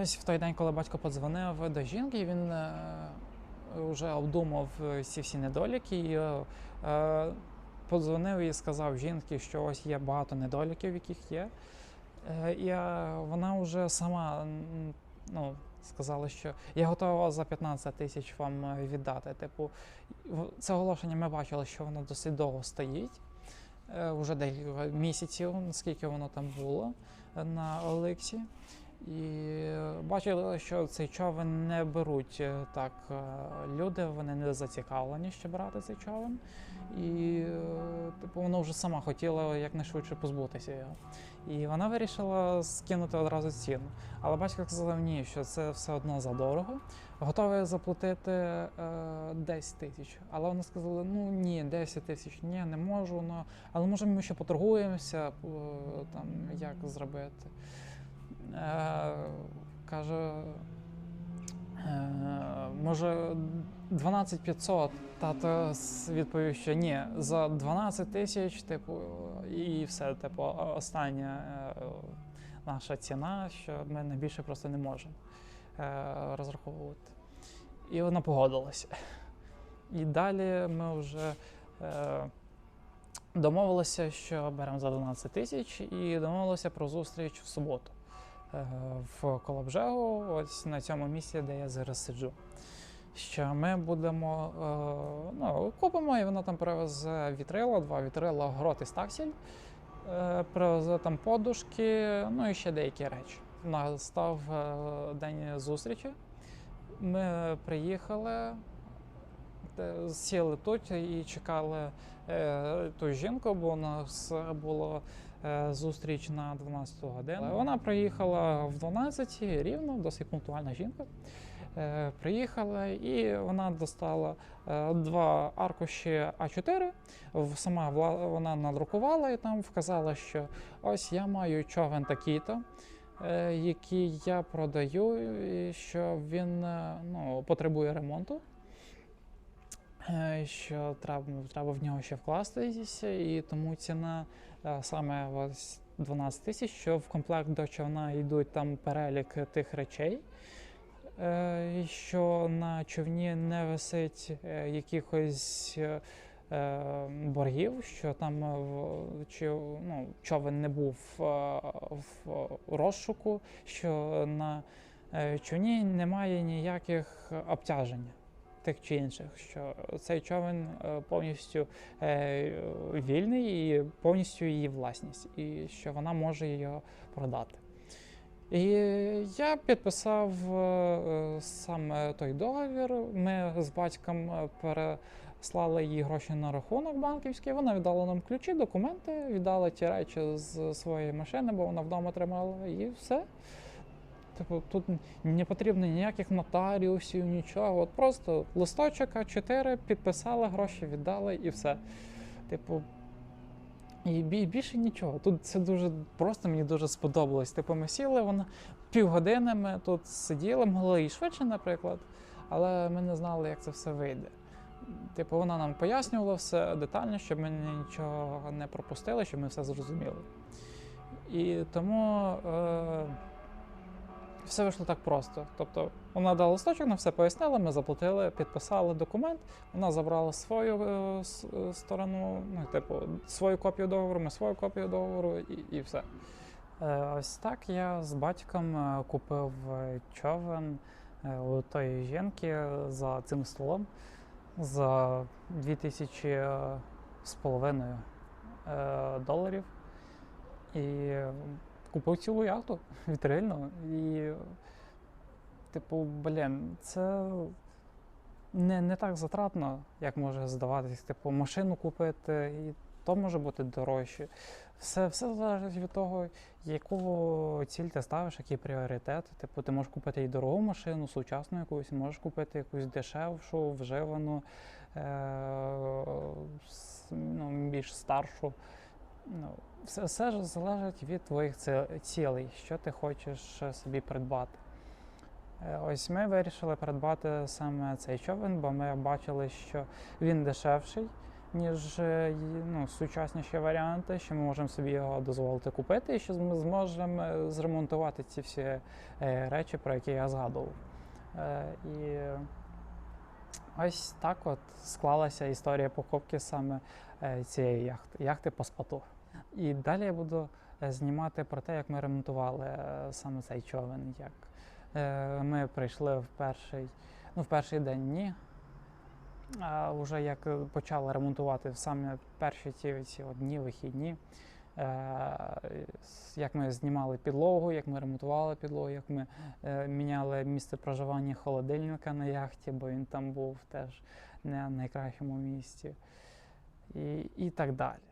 Ось в той день, коли батько подзвонив до жінки, він е, вже обдумав ці всі недоліки і е, е, подзвонив і сказав жінці, що ось є багато недоліків, яких є. Е, і е, вона вже сама ну, сказала, що я готова за 15 тисяч вам е, віддати. Типу, це оголошення ми бачили, що воно досить довго стоїть. е, Вже декілька місяців, наскільки воно там було е, на Олексі. І бачили, що цей човен не беруть е, так е, люди, вони не зацікавлені ще брати цей човен. І е, типу, вона вже сама хотіла якнайшвидше позбутися його. І вона вирішила скинути одразу ціну. Але батько сказав ні, що це все одно задорого. Готовий заплатити е, 10 тисяч. Але вона сказала: ну ні, 10 тисяч, ні, не можу. Ну, але може ми ще поторгуємося, е, там як зробити. Е, каже, е, може 12 500. Тато відповів, що ні, за 12 тисяч, типу, і все, типу, остання е, наша ціна, що ми на більше просто не можемо розраховувати. І вона погодилася. І далі ми вже е, домовилися, що беремо за 12 тисяч, і домовилися про зустріч в суботу в Колобжегу, ось на цьому місці, де я зараз сиджу. Що ми будемо, е, ну, купимо, і вона там привезе вітрила, два вітрила, грот і стаксіль, е, привезе там подушки, ну і ще деякі речі. Настав е, день зустрічі. Ми приїхали, сіли тут і чекали е, ту жінку, бо у нас була е, зустріч на 12 годину. Вона приїхала в 12 рівно, досить пунктуальна жінка. Е, приїхала і вона достала е, два аркуші А4. Сама вона надрукувала і там вказала, що ось я маю човен такий-то. е, Який я продаю, і що він е, ну, потребує ремонту, е, що треба, треба в нього ще вкластися, і тому ціна е, саме ось 12 тисяч, що в комплект до човна йдуть там перелік тих речей, е, що на човні не висить е, якихось е, е, боргів, що там е, чи, ну, човен не був е, в розшуку, що на е, човні немає ніяких обтяжень. Тих чи інших, що цей човен е, повністю е, вільний і повністю її власність, і що вона може його продати. І я підписав е, саме той договір. Ми з батьком переслали їй гроші на рахунок банківський. Вона віддала нам ключі, документи, віддала ті речі з своєї машини, бо вона вдома тримала, і все. Типу, тут не потрібно ніяких нотаріусів, нічого. От просто листочок А4, підписали, гроші віддали і все. Типу, і більше нічого. Тут це дуже просто мені дуже сподобалось. Типу, ми сіли, вона півгодини ми тут сиділи, могли і швидше, наприклад, але ми не знали, як це все вийде. Типу, вона нам пояснювала все детально, щоб ми нічого не пропустили, щоб ми все зрозуміли. І тому е, все вийшло так просто. Тобто, вона дала листочок, нам все пояснила, ми заплатили, підписали документ, вона забрала свою е, е, сторону, ну, типу, свою копію договору, ми свою копію договору і, і все. Е, ось так я з батьком е, купив човен е, у тої жінки за цим столом за 2000 е, доларів. І купив цілу яхту вітрильну. І, типу, блін, це не, не так затратно, як може здаватись. Типу, машину купити, і то може бути дорожче. Все, все залежить від того, яку ціль ти ставиш, який пріоритет. Типу, ти можеш купити і дорогу машину, сучасну якусь, можеш купити якусь дешевшу, вживану, е- ну, більш старшу. Ну, все, все ж залежить від твоїх цілей, що ти хочеш е, собі придбати. Е, Ось ми вирішили придбати саме цей човен, бо ми бачили, що він дешевший, ніж е, ну, сучасніші варіанти, що ми можемо собі його дозволити купити, і що ми зможемо зремонтувати ці всі речі, про які я згадував. І ось так от склалася історія покупки саме цієї яхти, яхти по споту. І далі я буду е, знімати про те, як ми ремонтували е, саме цей човен. Як е, ми прийшли в перший, ну, в перший день ні. А вже як е, почали ремонтувати в саме перші ті, ці дні, вихідні. Е, як ми знімали підлогу, як ми ремонтували підлогу, як ми е, міняли місце проживання холодильника на яхті, бо він там був теж не в найкращому місці. І, і так далі.